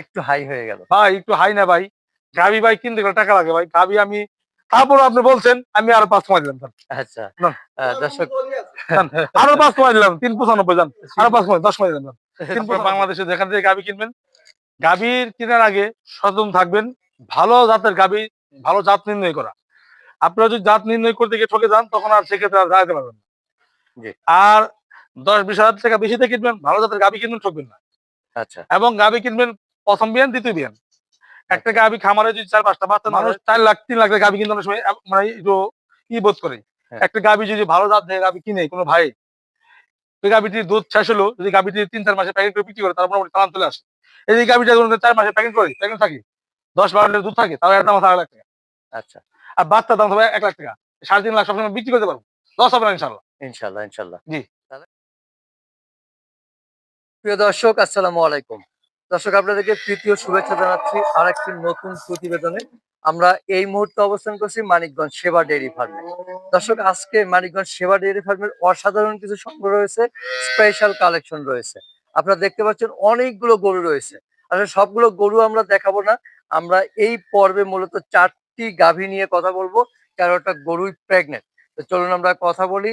একটু হাই হয়ে গেল। ভাই একটু হাই না ভাই। গাবি ভাই কিনতে গেলে টাকা লাগে ভাই। গাবি আমি তারপরে আপনি বলছেন আমি আরও পাঁচ কমাই দিলাম আচ্ছা। দর্শক আরও পাঁচ কমাই দিলাম তিন পঁচানব্বই জান। আরও পাঁচ কমাই দশ কমাই দিলাম বাংলাদেশে যেখান থেকে গাবি কিনবেন গাবির কেনার আগে সচেতন থাকবেন। ভালো জাতের গাবি ভালো জাত নির্ণয় করা। আপনারা যদি জাত নির্ণয় করতে গিয়ে ঠকে যান তখন আর সেক্ষেত্রে আর দাঁড়াতে পারবেন না। আর দশ বিশ হাজার টাকা বেশিতে কিনবেন ভালো জাতের গাবি কিনবেন ঠকবেন না। আচ্ছা। এবং গাবি কিনবেন প্রথম বিয়ান দ্বিতীয় বিয়ান। একটা গাবি খামারে যদি চার পাঁচটা বাচ্চা মানুষ চার লাখ তিন লাখ গাবি কিনতে অনেক সময় মানে একটু ই বোধ করে। হ্যাঁ। একটা গাবি যদি ভালো জাত থেকে গাবি কিনে কোনো ভাই ওই গাবিটির দুধ শেষ হলো যদি গাবিটি তিন চার মাসে প্যাকেট করে বিক্রি করে তার মোটামুটি চালান চলে আসে। এই যে গাবিটা ধরুন চার মাসে প্যাকেট করে প্যাকেট থাকে দশ বারো লিটার দুধ থাকে তাহলে দাম আছে আড়াই লাখ টাকা। আচ্ছা। আর বাচ্চার দাম হবে এক লাখ টাকা। সাড়ে তিন লাখ সবসময় বিক্রি করতে পারব। লস হবে না ইনশাল্লাহ ইনশাল্লাহ ইনশাল্লাহ জি। প্রিয় দর্শক আসসালামু আলাইকুম। দর্শক, আপনাদেরকে তৃতীয় শুভেচ্ছা জানাচ্ছি আর একটি নতুন প্রতিবেদনে। আমরা এই মুহূর্তে অবস্থান করছি মানিকগঞ্জ সেবা ডেইরি ফার্মে। দর্শক, আজকে মানিকগঞ্জ সেবা ডেইরি ফার্মের অসাধারণ কিছু সংগ্রহ রয়েছে স্পেশাল কালেকশন রয়েছে। আপনারা দেখতে পাচ্ছেন অনেকগুলো গরু রয়েছে। আসলে সবগুলো গরু আমরা দেখাবো না। আমরা এই পর্বে মূলত চারটি গাভী নিয়ে কথা বলব তেরোটা গরুই প্রেগনেন্ট তো চলুন আমরা কথা বলি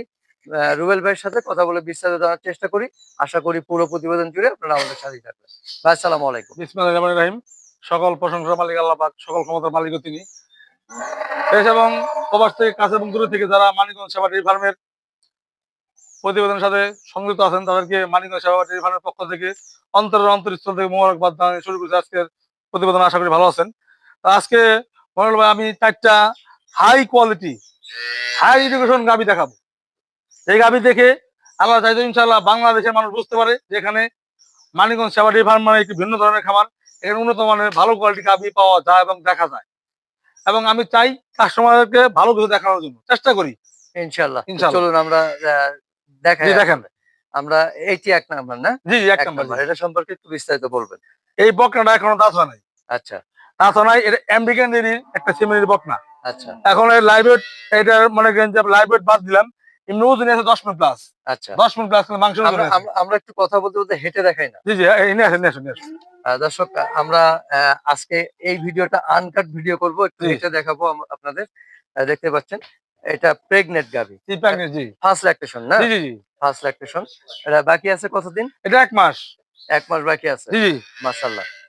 রুবেল ভাইয়ের সাথে কথা বলে বিস্তারিত জানার চেষ্টা করি। আশা করি পুরো প্রতিবেদন জুড়ে আপনারা আমাদের সাথেই থাকবেন। ভাই, আসসালামু আলাইকুম। বিসমিল্লাহির রহমানির রহিম। সকল প্রশংসার মালিক আল্লাহ পাক, সকল ক্ষমতার মালিকও তিনি। এবং প্রবাস থেকে কাছে এবং দূরে থেকে যারা মানিকগঞ্জ সেবা ডেয়ারি ফার্মের প্রতিবেদনের সাথে সংযুক্ত আছেন, তাদেরকে মানিকগঞ্জ সেবা ডেয়ারি ফার্মের পক্ষ থেকে অন্তরের অন্তরস্থল থেকে মোবারকবাদ জানিয়ে শুরু করেছি আজকের প্রতিবেদন। আশা করি ভালো আছেন। তা আজকে মনে ভাই, আমি চারটা হাই কোয়ালিটি হাই এডুকেশন গাবি দেখাবো। এই গাবি দেখে আল্লাহ চাইতো ইনশাল্লাহ বাংলাদেশের মানুষ বুঝতে পারে যে এখানে মানিকগঞ্জ সেবা ডেয়ারি ফার্ম মানে একটি ভিন্ন ধরনের খামার। এখানে উন্নত মানের ভালো কোয়ালিটি গাভি পাওয়া যায় এবং দেখা যায়। এবং আমি চাই কাস্টমারকে ভালো কিছু দেখানোর জন্য। চেষ্টা করি। ইনশাল্লাহ চলুন আমরা দেখাই দেখেন। আমরা এইটি এক নাম্বার না? জি এক নম্বর এটা সম্পর্কে একটু বিস্তারিত বলবেন। এই বকনাটা এখনও দাঁত হয় নাই। আচ্ছা। দাঁত হয় নাই এটা আমেরিকান একটা সিমিলির বকনা। আচ্ছা। এখন এই লাইভেট এটার মনে করেন যে লাইভেট বাদ দিলাম। এমনি ওজন আছে দশ মিনিট প্লাস আচ্ছা। দশ মিনিট প্লাস মাংস আমরা একটু কথা বলতে বলতে হেঁটে দেখাই না। জি জি নিয়ে আসেন নিয়ে আসেন নিয়ে আসেন। আহ, দর্শক আমরা আজকে এই ভিডিওটা আনকাট ভিডিও করব। একটু হেঁটে দেখাবো আপনাদের। দেখতে পাচ্ছেন এটা প্রেগনেন্ট গাভি। জি জি। ফার্স্ট ল্যাকটেশন না? জি জি ফার্স্ট ল্যাকটেশন এটা বাকি আছে কতদিন? এটা এক মাস। এক মাস বাকি আছে। জি জি।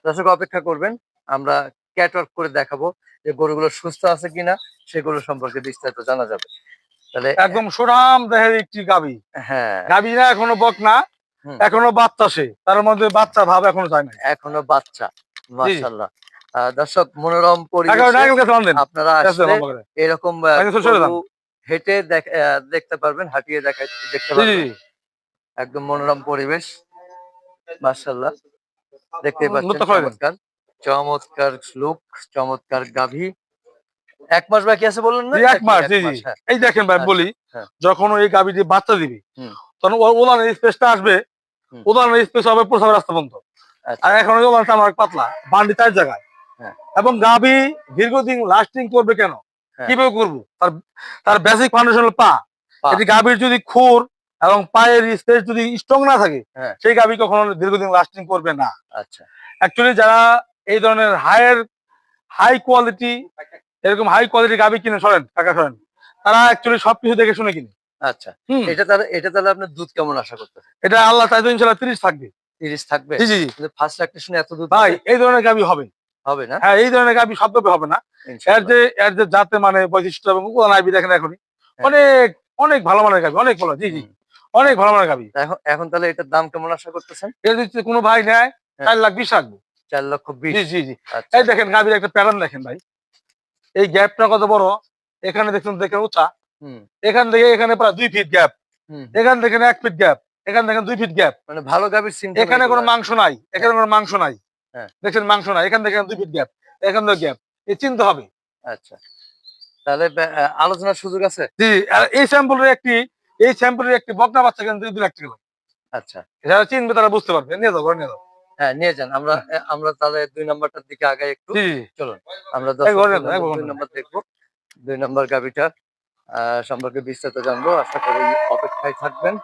দর্শক অপেক্ষা করবেন। আমরা ক্যাটওয়ার্ক করে দেখাবো যে গরুগুলো সুস্থ আছে কিনা সেগুলো সম্পর্কে বিস্তারিত জানা যাবে। তাহলে একদম সুরাম দেহের একটি গাবি। হ্যাঁ। গাবি না এখনও বকনা হুম। এখনও বাচ্চা সে। তার মধ্যে বাচ্চা ভাব এখনও যায় না এখনও বাচ্চা মাশাল্লাহ আহ, দর্শক মনোরম পরিবেশে আপনারা। এরকম হেঁটে দেখতে পারবেন হাঁটিয়ে দেখা দেখতে পারবেন। একদম মনোরম পরিবেশ মাশাল্লাহ দেখতে পাচ্ছেন। চমৎকার চমৎকার লুক চমৎকার গাভী। এক মাস বাকি আছে বললেন না এক মাস, জি, জি। হ্যাঁ। এই দেখেন ভাই আচ্ছা, বলি হ্যাঁ। যখন ওই গাবিটি বাচ্চা দিবে। তখন ওলানের স্পেসটা আসবে। ওলানের স্পেস হবে প্রসাব রাস্তা বন্ধ আচ্ছা। আর এখন ওলানটা আমার পাতলা বান্ডি চার জায়গায় হ্যাঁ। এবং গাবি দীর্ঘদিন লাস্টিং করবে কেন হ্যাঁ। কীভাবে করব তার তার বেসিক ফাউন্ডেশন পা। এটি গাবির যদি খুর এবং পায়ের স্পেস যদি স্ট্রং না থাকে হ্যাঁ। সেই গাবি কখনো দীর্ঘদিন লাস্টিং করবে না আচ্ছা অ্যাকচুয়ালি যারা এই ধরনের হায়ার হাই কোয়ালিটি এরকম হাই কোয়ালিটি গাবি কিনে সরেন টাকা সরেন। তারা অ্যাকচুয়ালি সবকিছু দেখে শুনে কিনে। আচ্ছা এটা তাহলে এটা তাহলে আপনার দুধ কেমন আশা করতেছে এটা আল্লাহ চাইতো ইনশাল্লাহ তিরিশ থাকবে। তিরিশ থাকবে? জি জি ফার্স্ট ল্যাকটেশনে এত দুধ ভাই এই ধরনের গাবি হবে হবে না? হ্যাঁ এই ধরনের গাবি সব হবে না। এর যে এর যে জাতে মানে বৈশিষ্ট্য এবং উপাদান আইবি দেখেন এখনই। হ্যাঁ। অনেক অনেক ভালো মানের গাবি অনেক ভালো জি জি। অনেক ভালো মানের গাবি। এখন এখন তাহলে এটার দাম কেমন আশা করতেছেন? এর যদি কোনো ভাই নেয় হ্যাঁ। চার লাখ বিশ রাখব চার লক্ষ বিশ। জি জি জি। আচ্ছা। এই দেখেন গাবির একটা প্যাটার্ন দেখেন ভাই। এই গ্যাপটা কত বড়? এখানে দেখুন দেখেন উঁচা। এখান থেকে এখানে প্রায় দুই ফিট গ্যাপ এখান থেকে এক ফিট গ্যাপ এখান থেকে দুই ফিট গ্যাপ মানে ভালো গ্যাপের এখানে কোনো মাংস নাই। এখানে কোনো মাংস নাই। হ্যাঁ। দেখছেন মাংস নাই। এখান থেকে দুই ফিট গ্যাপ এখান থেকে গ্যাপ এ চিনতে হবে। আচ্ছা। তাহলে আলোচনার সুযোগ আছে? জি এই স্যাম্পলের একটি এই স্যাম্পলের একটি বকনা বাচ্চা কিন্তু দুই লাখ টাকা আচ্ছা। যারা চিনবে তারা বুঝতে পারবে। নিয়ে যাও নিয়ে যাও। হ্যাঁ নিয়ে যান। আমরা আমরা তাহলে দুই নাম্বারটার দিকে আগে একটু। চলুন। আমরা দুই। নাম্বার দেখব। দুই নাম্বার আহ, সম্পর্কে বিস্তারিত জানব। আশা করি অপেক্ষায় থাকবেন।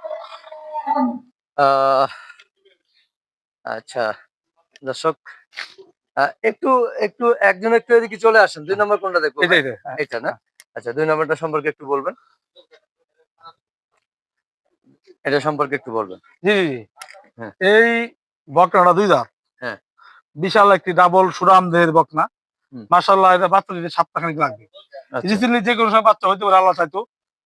আচ্ছা দর্শক একটু একটু একজন একটু এদিকে চলে আসেন। দুই নম্বর কোনটা দেখব? এটা হ্যাঁ। না? আচ্ছা দুই নম্বরটা সম্পর্কে একটু বলবেন। এটা সম্পর্কে একটু বলবেন। জি। হ্যাঁ। এই বকনাটা দুই দাঁত। হ্যাঁ। বিশাল একটি ডাবল সুরাম দেহের বকনা। মাসাল্লাহ এটা বাচ্চা দিতে সপ্তাহখানিক লাগবে। আচ্ছা, রিসেন্টলি যে কোনো সময় বাচ্চা হইতে পারে আল্লাহ চাইতো।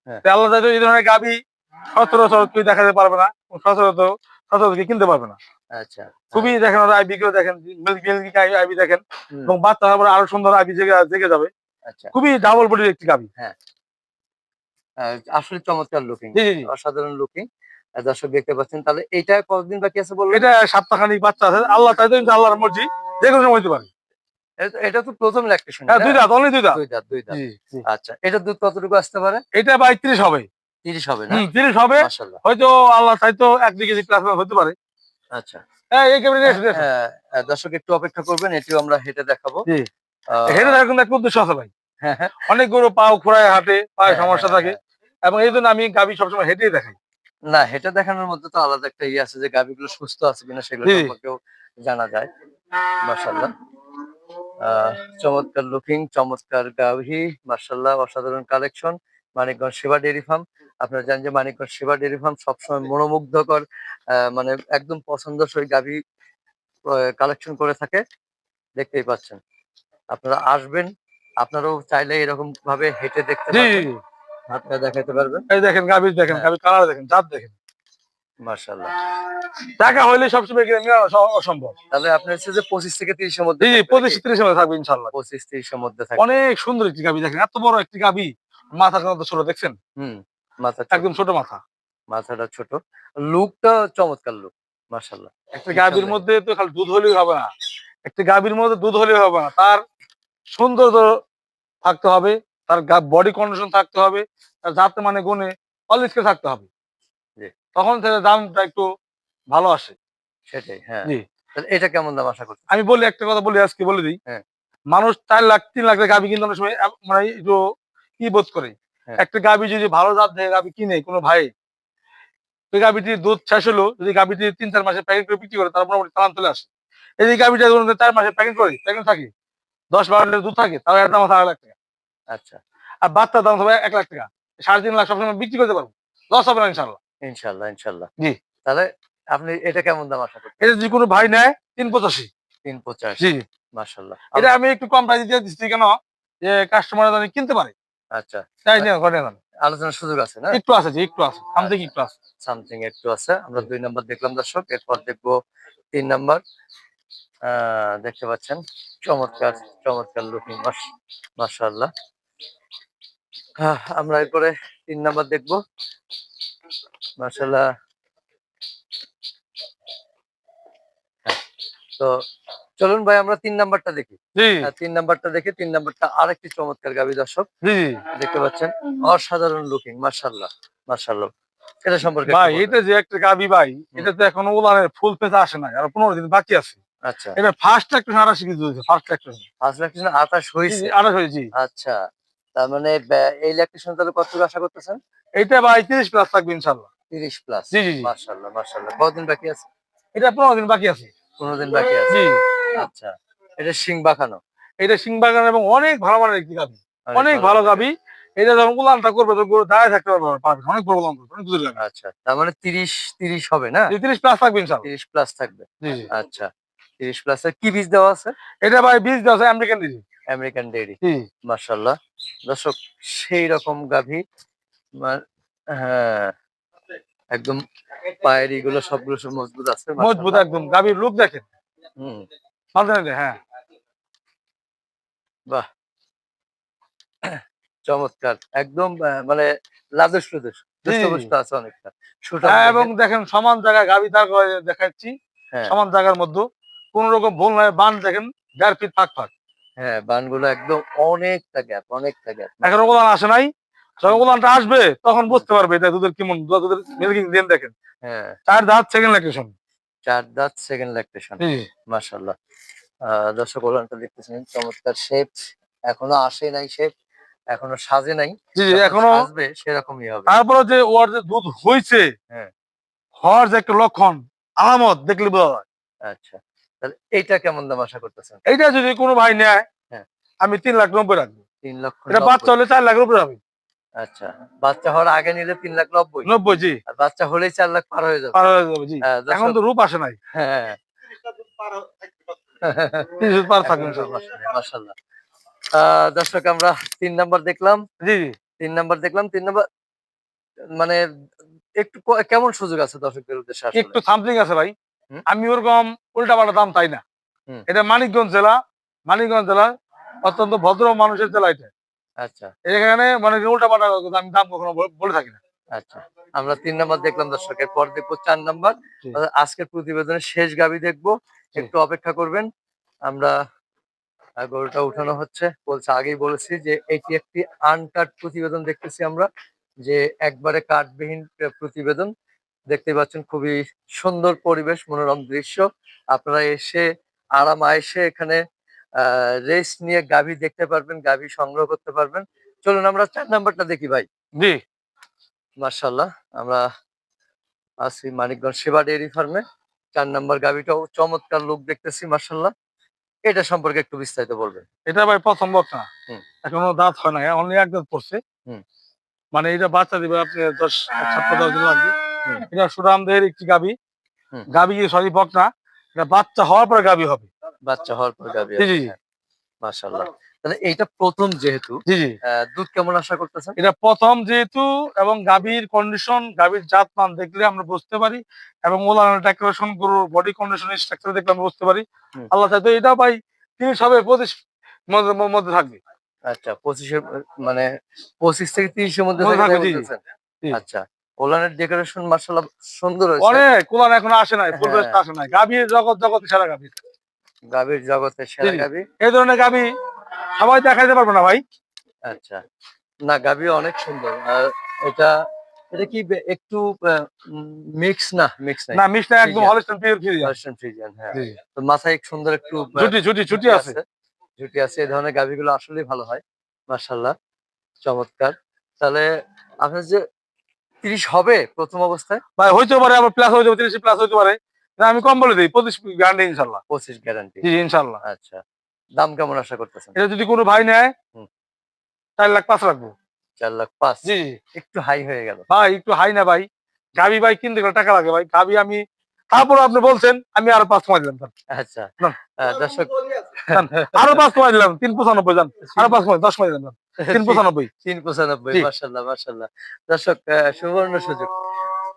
হ্যাঁ। আল্লাহ চাইতো এই ধরনের গাবি সচরাচর কেউ দেখাতে পারবে না সচরাচর সচরাচর কিনতে পারবে না। আচ্ছা। খুবই দেখেন ওরা আইবি কেউ দেখেন আইবি দেখেন। এবং বাচ্চা হওয়ার পরে আরও সুন্দর আইবি জেগে জেগে যাবে। আচ্ছা। খুবই ডাবল বডির একটি গাবি আহ, আসলে চমৎকার লুকিং অসাধারণ লুকিং দর্শক দেখতে পাচ্ছেন। তাহলে এটা কতদিন বাকি আছে বললেন? এটা সপ্তাহখানিক বাচ্চা আছে। আল্লাহ চাইতো কিন্তু আল্লাহর মর্জি যে কোনো সময় হইতে পারে। এটা তো- প্রথম ল্যাকটেশন হ্যাঁ দুই দাঁত অনলি দুই দাঁত। দুই দাঁত দুই দাঁত। জি জি। আচ্ছা এটা দুধ কতটুকু আসতে পারে? এটা হবে। তিরিশ হবে না? হয়তো আল্লাহ চাইতো এক দুই কেজি প্লাস হতে পারে। আচ্ছা। হ্যাঁ এই কেমন হ্যাঁ, দর্শক একটু অপেক্ষা করবেন এটিও আমরা হেঁটে দেখাবো। হেঁটে দেখার কিন্তু একটা উদ্দেশ্য আছে ভাই। হ্যাঁ হ্যাঁ। অনেক গরু পাও খোড়ায় হাটে পায়ে হ্যাঁ, সমস্যা হ্যাঁ, থাকে। এবং এই জন্য আমি গাবি সবসময় হেঁটেই দেখাই। না হেঁটে দেখানোর মধ্যে তো আলাদা একটা ইয়ে আছে যে গাভিগুলো সুস্থ আছে কিনা সেগুলো। সম্পর্কেও জানা যায়। মার্শাল্লাহ আহ চমৎকার লুকিং চমৎকার গাভি মার্শাল্লাহ অসাধারণ কালেকশন মানিকগঞ্জ সেবা ডেয়ারি ফার্ম আপনারা জানেন যে মানিকগঞ্জ সেবা ডেয়ারি ফার্ম সবসময় মনোমুগ্ধকর আহ, মানে একদম পছন্দসই গাভি কালেকশন করে থাকে। দেখতেই পাচ্ছেন। আপনারা আসবেন আপনারাও চাইলে এরকম ভাবে হেঁটে দেখতে জি। হাতটা দেখাতে পারবেন? এই দেখেন দেখেন হ্যাঁ। কালার দেখেন জাত দেখেন। মার্শাল্লাহ টাকা হইলে সবসময় কিনে নেওয়া অসম্ভব। তাহলে আপনার হচ্ছে যে পঁচিশ থেকে তিরিশের মধ্যে জি পঁচিশ থাকবে ইনশাল্লাহ পঁচিশ তিরিশের মধ্যে থাকবে। অনেক সুন্দর একটি গাভি দেখেন এত বড় একটি গাভি মাথা কিন্তু ছোট দেখছেন? হুম মাথা একদম ছোট মাথা। মাথাটা ছোট। লুকটা চমৎকার লুক মার্শাল্লাহ একটা গাভীর মধ্যে তো খালি দুধ হলেই হবে না। একটা গাভীর মধ্যে দুধ হলেই হবে না তার সৌন্দর্য থাকতে হবে তার বডি কন্ডিশন থাকতে হবে তার জাতে মানে গুণে অলিস্কে থাকতে হবে। তখন তাহলে দামটা একটু ভালো আসে। সেটাই হ্যাঁ। জি। এটা কেমন দাম আশা করছেন? আমি বলি একটা কথা বলি আজকে বলে দিই। হ্যাঁ। মানুষ চার লাখ তিন লাখ গাভী কিন্তু অনেক সময় মানে একটু কি বোধ করে? হ্যাঁ। একটা গাভী যদি ভালো জাত থেকে গাভী কিনে কোনো ভাই ওই গাভীটির দুধ শেষ হলো যদি গাভীটি তিন চার মাসে প্যাকেট করে বিক্রি করে তার মোটামুটি চালান চলে আসে। এই ধরুন চার মাসে প্যাকেট করে প্যাকেট থাকে দশ বারো লিটার দুধ থাকে তাও একটা আছে আড়াই লাখ টাকা। আচ্ছা। আর বাচ্চার দাম হবে এক লাখ টাকা। সাড়ে তিন লাখ সবসময় বিক্রি করতে পারব। লস হবে না ইনশাল্লাহ ইনশাল্লাহ ইনশাল্লাহ জি। তাহলে আপনি এটা কেমন দাম আশা করছেন? এটা যদি কোনো ভাই নেয় তিন পঁচাশি। তিন পঞ্চাশ জি। মার্শাল্লাহ এটা আমি একটু কম প্রাইস দিয়ে দিচ্ছি কেন? যে কাস্টমার জানি কিনতে পারে। আচ্ছা। তাই নিয়ে ঘরে নেন আলোচনার সুযোগ আছে না? একটু আছে জি একটু আছে। আম থেকে একটু আছে। সামথিং একটু আছে। আমরা দুই নাম্বার দেখলাম দর্শক এরপর দেখব তিন নাম্বার। আহ দেখতে পাচ্ছেন চমৎকার চমৎকার লুকিং মার্শাল্লাহ আমরা এরপরে তিন নাম্বার দেখব। মার্শাল্লাহ হ্যাঁ, তো চলুন ভাই আমরা তিন নাম্বারটা দেখি। তিন নাম্বারটা দেখি তিন নাম্বারটা আরেকটি চমৎকার গাবি দর্শক। দেখতে পাচ্ছেন অসাধারণ লুকিং মার্শাল্লাহ মার্শাল্লাহ এটা সম্পর্কে ভাই এটা যে একটা গাবি ভাই এটা তো এখনও উলানের ফুল পেঁচা আসে নাই আর পনেরো দিন বাকি আছে। আচ্ছা। এটা ফার্স্ট একটা আড়াইশি কেজি দিয়েছে ফার্স্ট একটা। ফার্স্ট লাখ আঠাশ হয়েছে। আড়াইশ হয়েছি আচ্ছা। তার মানে এই ইলেকট্রিশন তাহলে কত আশা করতেছেন? এটা ভাই তিরিশ প্লাস থাকবে ইনশাল্লাহ তিরিশ প্লাস জি জি মার্শাল্লাহ মার্শাল্লাহ কতদিন বাকি আছে? এটা পনেরো দিন বাকি আছে। পনেরো দিন বাকি আছে? জি। আচ্ছা। এটা শিং বাঁকানো এটা সিংবাগান এবং অনেক ভালো মানের একটি গাবি। অনেক ভালো গাবি। এটা যখন উলানটা করবে তো গরু দাঁড়ায় থাকতে পারবে পারবে অনেক বড় উলান করবে অনেক গাবি। আচ্ছা। তার মানে তিরিশ তিরিশ হবে না? তিরিশ প্লাস থাকবে ইনশাল্লাহ তিরিশ প্লাস থাকবে। জি জি। আচ্ছা। তিরিশ প্লাস কি বীজ দেওয়া আছে? এটা ভাই বীজ দেওয়া আছে আমেরিকান ডিজি আমেরিকান ডেয়ারি মার্শাল্লাহ দর্শক সেই রকম গাভী হ্যাঁ একদম পায়ের এগুলো সবগুলো সব মজবুত আছে মজবুত একদম গাভীর লুক দেখেন। হুম। হ্যাঁ। বাহ। চমৎকার। একদম মানে লাদেশ। দুষ্টপুষ্ট আছে অনেকটা। হ্যাঁ, এবং দেখেন সমান জায়গায় গাবি দাঁড় দেখাচ্ছি। হ্যাঁ। সমান জায়গার মধ্যে কোন রকম ভুল নয় বান দেখেন দেড় ফিট ফাঁক ফাঁক। হ্যাঁ বানগুলো একদম অনেকটা গ্যাপ অনেকটা গ্যাপ এখন আসে নাই? যখন আসবে তখন বুঝতে পারবে এটা দুধের কেমন দুধের মিল্কিং দেন দেখেন। হ্যাঁ। চার দাঁত সেকেন্ড ল্যাকটেশন চার দাঁত সেকেন্ড ল্যাকটেশন দর্শক দেখতেছেন চমৎকার শেপ এখনও আসে নাই শেপ এখনও সাজে নাই। জি এখনও সাজবে সেরকমই হবে। তারপরে যে ওর যে দুধ হয়েছে হ্যাঁ। হওয়ার যে একটা লক্ষণ আলামত দেখলে বোঝা যায়। আচ্ছা। তাহলে এইটা কেমন দাম আশা করতেছেন? এইটা যদি কোনো ভাই নেয় হ্যাঁ। আমি তিন লাখ নব্বই রাখব। তিন লক্ষ এটা বাচ্চা হলে চার লাখের উপরে হবে। আচ্ছা বাচ্চা হওয়ার আগে নিলে তিন লাখ নব্বই। নব্বই জি। আর বাচ্চা হলেই চার লাখ পার হয়ে যাবে। পার হয়ে যাবে জি। হ্যাঁ, দর্শক- এখন তো রূপ আসে নাই। হ্যাঁ। পার থাকবে ইনশাল্লাহ। দর্শক আমরা তিন নাম্বার দেখলাম। জি জি। তিন নাম্বার দেখলাম তিন নাম্বার মানে একটু কেমন সুযোগ আছে দর্শকদের উদ্দেশ্যে একটু সামথিং আছে ভাই। আমি ওরকম উল্টা পাল্টা দাম তাই না। এটা মানিকগঞ্জ জেলা মানিকগঞ্জ জেলা অত্যন্ত ভদ্র মানুষের জেলা এটা। আচ্ছা। এখানে মানে উল্টা পাল্টা আমি দাম কখনো বলে থাকি না। আচ্ছা। আমরা তিন নাম্বার দেখলাম দর্শকের পর দেখব চার নাম্বার। আজকের প্রতিবেদনের শেষ গাবি দেখব। একটু অপেক্ষা করবেন। আমরা গরুটা উঠানো হচ্ছে। বলছে আগেই বলেছি যে এটি একটি আনকাট প্রতিবেদন দেখতেছি আমরা যে একবারে কাঠবিহীন প্রতিবেদন। দেখতে পাচ্ছেন খুবই সুন্দর পরিবেশ মনোরম দৃশ্য। আপনারা এসে আরাম আয়েসে এখানে রেস্ট নিয়ে গাভী দেখতে পারবেন গাভী সংগ্রহ করতে পারবেন। চলুন আমরা চার নাম্বারটা দেখি ভাই। জি। মার্শাল্লাহ আমরা আছি মানিকগঞ্জ সেবা ডেয়ারি ফার্মে। চার নাম্বার গাভীটাও চমৎকার লোক দেখতেছি মার্শাল্লাহ এটা সম্পর্কে একটু বিস্তারিত বলবেন। এটা ভাই প্রথম বক্তা। এখনও দাঁত হয় না অনলি এক দাঁত পড়ছে। মানে এটা বাচ্চা দিবে আপনি দশ ছাপ্পা দশ দিন লাগবে। এটা সুরামদের একটি গাবি। গাবি সরি বকনা এটা বাচ্চা হওয়ার পরে গাবি হবে। বাচ্চা হওয়ার পর গাভি জি জি মার্শাল্লাহ তাহলে এইটা প্রথম যেহেতু জি জি। দুধ কেমন আশা করতেছেন? এটা প্রথম যেহেতু এবং গাভীর কন্ডিশন গাভীর জাত মান দেখলে আমরা বুঝতে পারি এবং ওলানের ডেকোরেশন গরুর বডি কন্ডিশন স্ট্রাকচার দেখলে আমরা বুঝতে পারি। আল্লাহ চাইতো এটাও ভাই তিরিশ হবে পঁচিশ মধ্যে থাকবে। আচ্ছা পঁচিশের মানে পঁচিশ থেকে তিরিশের মধ্যে। আচ্ছা। ওলানের ডেকোরেশন মার্শাল্লাহ সুন্দর হয়েছে। অনেক কোলান এখনও আসে নাই ফুল হ্যাঁ। আসে নাই। গাভীর জগৎ জগৎ সেরা গাভী গাভীর জগতে সেরা। গাভী। এই ধরনের গাভী সবাই দেখাইতে পারবে না ভাই? আচ্ছা। না গাভী অনেক সুন্দর। আর এটা এটা কি একটু মিক্স না মিক্স না না মিষ্টি একদম ফ্রিজিয়ান। হলিস্টান পিওর ফ্রি পার্সিয়ান ফ্রিজিয়ান হ্যাঁ। তো মাথায় এক সুন্দর একটু ছুটি ছুটি ছুটি আছে। ঝুটি আছে এই ধরনের গাভীগুলো আসলেই ভালো হয় মার্শাল্লাহ চমৎকার। তাহলে আপনার যে তিরিশ হবে প্রথম অবস্থায়? ভাই হইতে পারে আবার প্লাস হইতে পারে তিরিশ প্লাস হইতে পারে। না, আমি কম বলে দিই পঁচিশ গ্যারান্টি ইনশাল্লাহ। পঁচিশ গ্যারান্টি জি ইনশাল্লাহ। আচ্ছা। দাম কেমন আশা করতেছেন? এটা যদি কোনো ভাই নেয়। চার লাখ পাঁচ রাখব। চার লাখ পাঁচ? জি জি। একটু হাই হয়ে গেল। ভাই একটু হাই না ভাই। গাবি ভাই কিনতে গেলে টাকা লাগে ভাই। গাবি আমি তারপর আপনি বলছেন আমি আরও পাঁচ কমাই দিলাম আচ্ছা। দর্শক আরও পাঁচ কমাই দিলাম তিন পঁচানব্বই যান আরও পাঁচ কমাই দশ কমাই দিলাম তিন পঁচানব্বই। তিন পঁচানব্বই। মার্শাল্লাহ মার্শাল্লাহ দর্শক সুবর্ণ সুযোগ।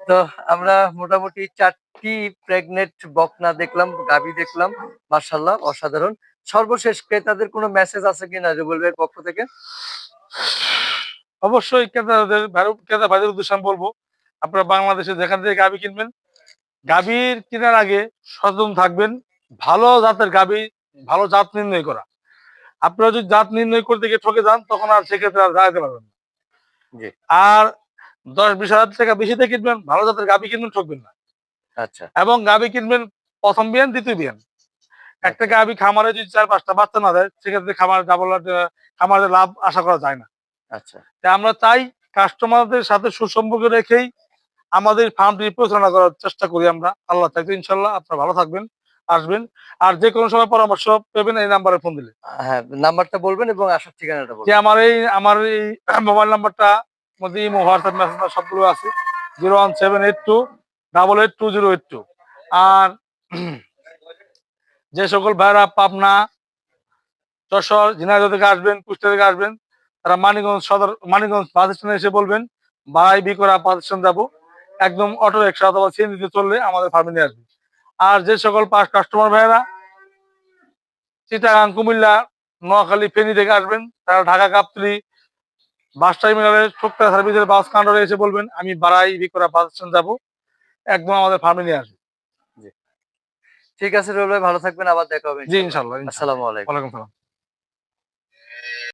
তো আমরা মোটামুটি চারটি প্রেগনেন্ট বকনা দেখলাম গাবি দেখলাম মার্শাল্লাহ অসাধারণ। সর্বশেষ ক্রেতাদের কোনো মেসেজ আছে কিনা রুবেল ভাইয়ের পক্ষ থেকে? অবশ্যই ক্রেতাদের ক্রেতা ভাইদের উদ্দেশ্যে আমি বলব আপনারা বাংলাদেশে যেখান থেকে গাবি কিনবেন গাবির কেনার আগে সচেতন থাকবেন ভালো জাতের গাবি ভালো জাত নির্ণয় করা। আপনারা যদি জাত নির্ণয় করতে গিয়ে ঠকে যান তখন আর সেক্ষেত্রে আর দাঁড়াতে পারবেন না। আর দশ বিশ হাজার টাকা বেশিতে কিনবেন ভালো জাতের গাবি কিনবেন ঠকবেন না। আচ্ছা। এবং গাবি কিনবেন প্রথম বিয়ান দ্বিতীয় বিয়ান। একটা গাবি খামারে যদি চার পাঁচটা বাচ্চা না দেয় সেক্ষেত্রে খামার ডাবল খামারে লাভ আশা করা যায় না। আচ্ছা। আমরা চাই কাস্টমারদের সাথে সুসম্পর্ক রেখেই আমাদের ফার্মটি পরিচালনা করার চেষ্টা করি আমরা। আল্লাহ থাকবে ইনশাল্লাহ আপনারা ভালো থাকবেন। আসবেন আর যে কোনো সময় পরামর্শ পেবেন এই নাম্বারে ফোন দিলে। হ্যাঁ নাম্বারটা বলবেন এবং আসার ঠিকানাটা যে বলবেন আমার এই আমার এই মোবাইল নাম্বারটা মধ্যে ইমো হোয়াটসঅ্যাপ মেসেজ সবগুলো আছে। Zero one seven eight two double eight two zero eight two. আর যে সকল ভাইরা পাবনা যশোর ঝিনাইদহ থেকে আসবেন কুষ্টিয়া থেকে আসবেন তারা মানিকগঞ্জ সদর মানিকগঞ্জ বাস স্ট্যান্ডে এসে বলবেন ভাই বিকরা বাস স্ট্যান্ড যাব। একদম অটো রিক্সা অথবা সিএনজিতে চললে আমাদের ফার্মে নিয়ে আসবে। আর যে সকল পাঁচ কাস্টমার ভাইয়েরা চিটাগাং কুমিল্লা নোয়াখালী ফেনী থেকে আসবেন তারা ঢাকা কাপ্তলি বাস টার্মিনালের শুক্তা সার্ভিসের বাস কাউন্টারে এসে বলবেন আমি বাড়াই করা বাস স্ট্যান্ড যাব একদম আমাদের ফার্মে নিয়ে আসবে। ঠিক আছে রবি ভাই ভালো থাকবেন আবার দেখা হবে জি ইনশাল্লাহ ইনশাল্লাহ। আসসালামু আলাইকুম। ওয়ালাইকুম সালাম।